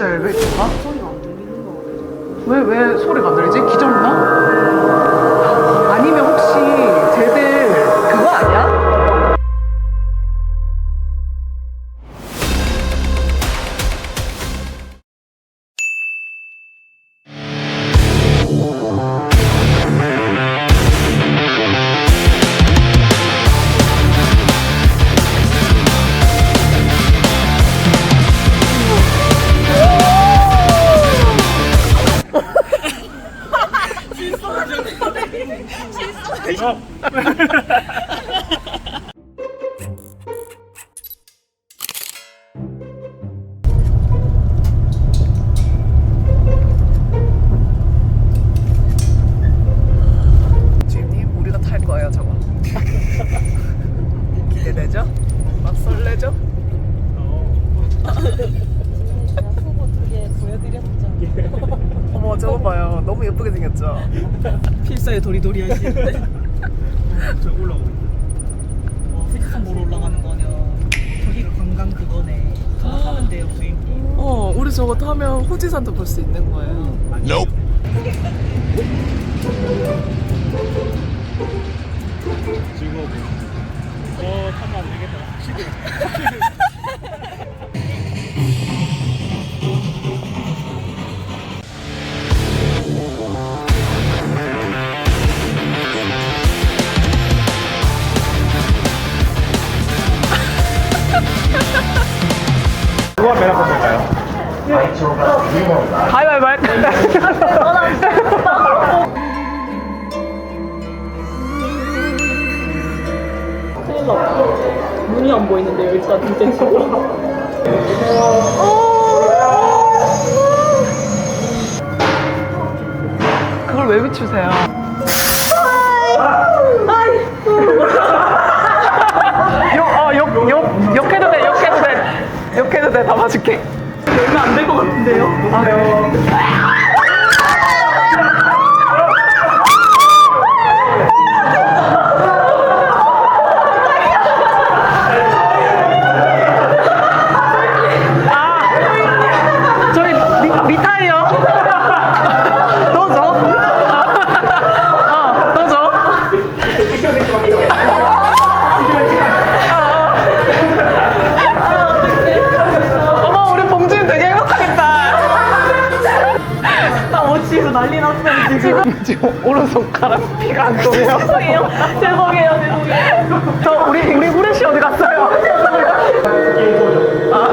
진짜 엘리베이터가? 소리가 안 들리는 거 같아요. 왜, 왜 소리가 안 들리지? 기절했나? 아니면 혹시 주임님, 우리가 탈 거예요, 저거. 기대되죠? 막 설레죠? 후보 두 개 보여드렸죠. 어머, 저거 봐요. 너무 예쁘게 생겼죠? 필사에 도리도리 하시는데. 저 올라오고 와,富士산 보러 올라가는 거냐. 저기가 관광 그거네. 저거 타면 돼요, 주인님. 어, 우리 저거 타면 후지산도 볼 수 있는 거예요. Nope. 즐거워 났다. 눈이 안 보이는데요, 일단 인생적으로. 그걸 왜 비추세요? 욕, 어, 욕, 욕, 욕해도 돼, 욕해도 돼. 욕해도 돼, 다 봐줄게. 열면 안될 것 같은데요? 아, 네. 지금. 오른손가락 피가 안 도네요. 죄송해요. 죄송해요, 죄송해요. 저 우리 우리 후레쉬 어디 갔어요? 아,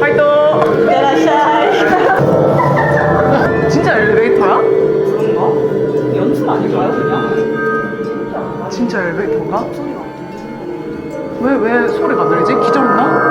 활동. 야라샤이. 진짜 엘리베이터야? 그런가? 연출 아닐까요, 그냥? 진짜 엘리베이터인가? 소리가 안 들리는 거왜왜 소리가 안 들리지? 기절했나?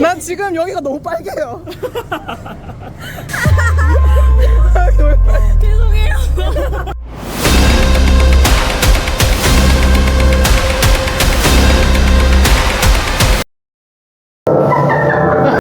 난 지금 여기가 너무 빨개요.